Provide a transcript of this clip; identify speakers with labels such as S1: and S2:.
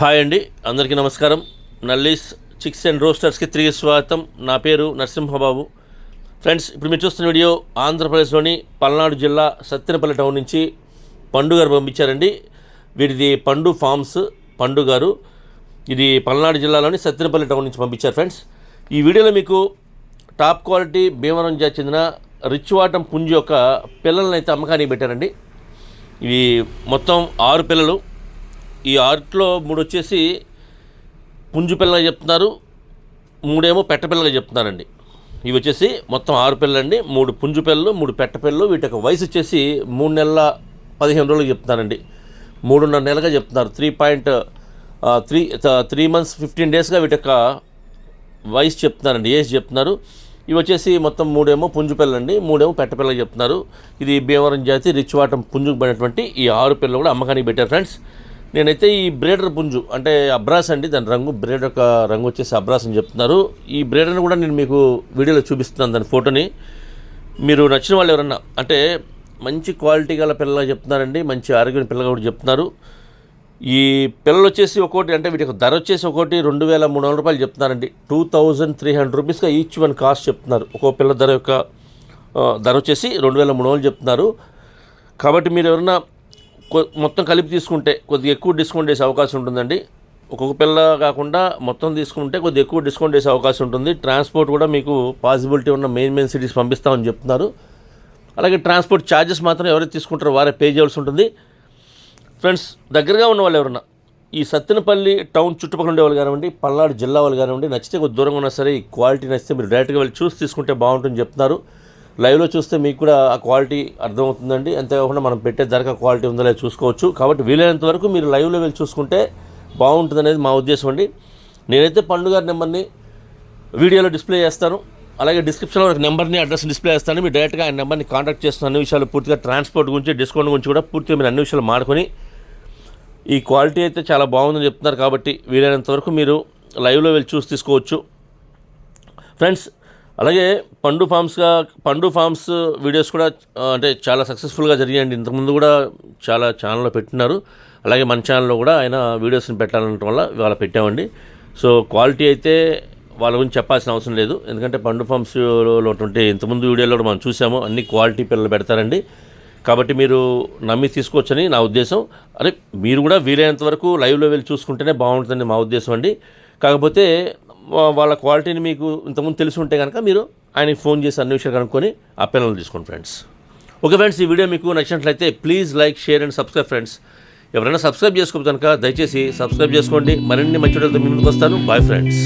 S1: Hi అండి అందరికీ నమస్కారం. నల్లీస్ చిక్స్ అండ్ రోస్టర్స్కి తిరిగి స్వాగతం. నా పేరు నరసింహబాబు. ఫ్రెండ్స్ ఇప్పుడు మీరు చూస్తున్న వీడియో ఆంధ్రప్రదేశ్లోని పల్నాడు జిల్లా సత్తెనపల్లి టౌన్ నుంచి పండు గారు పంపించారండి. వీరిది పండు ఫార్మ్స్ పండు గారు. ఇది పల్నాడు జిల్లాలోని సత్తెనపల్లి టౌన్ నుంచి పంపించారు ఫ్రెండ్స్. ఈ వీడియోలో మీకు టాప్ క్వాలిటీ భీమవరం జాతి చెందిన రిచ్ వాటం పుంజ్ యొక్క పిల్లల్ని అయితే అమ్మకానికి పెట్టారండి. ఇవి మొత్తం ఆరు పిల్లలు. ఈ ఆరుట్లో మూడు వచ్చేసి పుంజు పిల్లగా చెప్తున్నారు. మూడేమో పెట్ట పిల్లగా చెప్తున్నారండి. ఇవి వచ్చేసి మొత్తం ఆరు పిల్లలండి. మూడు పుంజు పిల్లలు మూడు పెట్ట పిల్లలు. వీటి యొక్క వయసు వచ్చేసి మూడు నెలల పదిహేను రోజులు చెప్తున్నారండి. మూడున్నర నెలలుగా చెప్తున్నారు. Three point three three months fifteen డేస్గా వీటి యొక్క వయసు చెప్తున్నారండి. ఏజ్ చెప్తున్నారు. ఇవి వచ్చేసి మొత్తం మూడేమో పుంజు పిల్లండి మూడేమో పెట్ట పిల్లలు చెప్తున్నారు. ఇది భీమవరం జాతి రిచ్ వాటం పుంజుకు పడినటువంటి ఈ ఆరు పిల్లలు కూడా అమ్మకానికి పెట్టారు ఫ్రెండ్స్. నేనైతే ఈ బ్రేడర్ పుంజు అంటే అబ్రాస్ అండి దాని రంగు బ్రేడర్ యొక్క రంగు వచ్చేసి అబ్రాస్ అని చెప్తున్నారు. ఈ బ్రేడర్ని కూడా నేను మీకు వీడియోలో చూపిస్తున్నాను దాని ఫోటోని. మీరు నచ్చిన వాళ్ళు ఎవరన్నా అంటే మంచి క్వాలిటీ గల పిల్లగా చెప్తున్నారండి మంచి ఆరోగ్యం పిల్లగా కూడా చెప్తున్నారు. ఈ పిల్లలు వచ్చేసి ఒకటి అంటే వీటి యొక్క ధర వచ్చేసి ఒకటి రెండు వేల మూడు వందల రూపాయలు చెప్తున్నారండి. టూ థౌజండ్ త్రీ హండ్రెడ్ రూపీస్గా ఈచ్ వన్ కాస్ట్ చెప్తున్నారు. ఒక్కో పిల్ల ధర యొక్క ధర వచ్చేసి రెండు వేల మూడు వందలు చెప్తున్నారు. కాబట్టి మీరు ఎవరన్నా కొ- మొత్తం కలిపి తీసుకుంటే కొద్దిగా ఎక్కువ డిస్కౌంట్ చేసే అవకాశం ఉంటుందండి. ఒక్కొక్క పిల్ల కాకుండా మొత్తం తీసుకుంటే కొద్దిగా ఎక్కువ డిస్కౌంట్ చేసే అవకాశం ఉంటుంది. ట్రాన్స్పోర్ట్ కూడా మీకు పాసిబిలిటీ ఉన్న మెయిన్ మెయిన్ సిటీస్ పంపిస్తామని చెప్తున్నారు. అలాగే ట్రాన్స్పోర్ట్ ఛార్జెస్ మాత్రం ఎవరైతే తీసుకుంటారో వారే పే చేయాల్సి ఉంటుంది. ఫ్రెండ్స్ దగ్గరగా ఉన్న వాళ్ళు ఎవరన్నా ఈ సత్తెనపల్లి టౌన్ చుట్టుపక్కల ఉండే వాళ్ళు కానివ్వండి పల్నాడు జిల్లా వాళ్ళు కానివ్వండి నచ్చితే కొద్ది దూరంగా ఉన్నా సరే ఈ క్వాలిటీ నచ్చితే మీరు డైరెక్ట్గా వెళ్ళి చూసి తీసుకుంటే బాగుంటుంది చెప్తున్నారు. లైవ్లో చూస్తే మీకు కూడా ఆ క్వాలిటీ అర్థమవుతుందండి. అంతేకాకుండా మనం పెట్టే ధరకు క్వాలిటీ ఉందో లేదో చూసుకోవచ్చు. కాబట్టి వీలైనంత వరకు మీరు లైవ్లో వెళ్ళి చూసుకుంటే బాగుంటుంది అనేది మా ఉద్దేశం అండి. నేనైతే పండుగ నెంబర్ని వీడియోలో డిస్ప్లే చేస్తాను. అలాగే డిస్క్రిప్షన్లో ఒక నెంబర్ని అడ్రస్ డిస్ప్లే చేస్తాను. మీరు డైరెక్ట్గా ఆయన నెంబర్ని కాంటాక్ట్ చేస్తున్న అన్ని విషయాలు పూర్తిగా ట్రాన్స్పోర్ట్ గురించి డిస్కౌంట్ గురించి కూడా పూర్తిగా మీరు అన్ని విషయాలు మాడుకొని ఈ క్వాలిటీ అయితే చాలా బాగుందని చెప్తున్నారు కాబట్టి వీలైనంత వరకు మీరు లైవ్లో వెళ్ళి చూసి తీసుకోవచ్చు. ఫ్రెండ్స్ అలాగే పండు ఫార్మ్స్గా పండు ఫార్మ్స్ వీడియోస్ కూడా అంటే చాలా సక్సెస్ఫుల్గా జరిగాయండి. ఇంతకుముందు కూడా చాలా ఛానల్లో పెట్టినారు. అలాగే మన ఛానల్లో కూడా ఆయన వీడియోస్ని పెట్టాలనటం వల్ల ఇవాళ పెట్టామండి. సో క్వాలిటీ అయితే వాళ్ళ గురించి చెప్పాల్సిన అవసరం లేదు. ఎందుకంటే పండు ఫామ్స్లో ఉన్నటువంటి ఇంతకుముందు వీడియోలో మనం చూసాము. అన్ని క్వాలిటీ పిల్లలు పెడతారండి. కాబట్టి మీరు నమ్మి తీసుకోవచ్చని నా ఉద్దేశం. అరే మీరు కూడా వీలైనంత వరకు లైవ్లో వెళ్ళి చూసుకుంటేనే బాగుంటుందని మా ఉద్దేశం అండి. కాకపోతే వాళ్ళ క్వాలిటీని మీకు ఇంతకుముందు తెలిసి ఉంటే కనుక మీరు ఆయనకి ఫోన్ చేసి అన్ని విషయాలు కనుక్కొని ఆ పిల్లలు తీసుకోండి ఫ్రెండ్స్. ఓకే ఫ్రెండ్స్ ఈ వీడియో మీకు నచ్చినట్లయితే please like share and subscribe friends. ఎవరైనా సబ్స్క్రైబ్ చేసుకోవచ్చు కనుక దయచేసి సబ్స్క్రైబ్ చేసుకోండి. మరిన్ని మంచి వీడియోలతో మీ ముందుకు వస్తాను. Bye friends.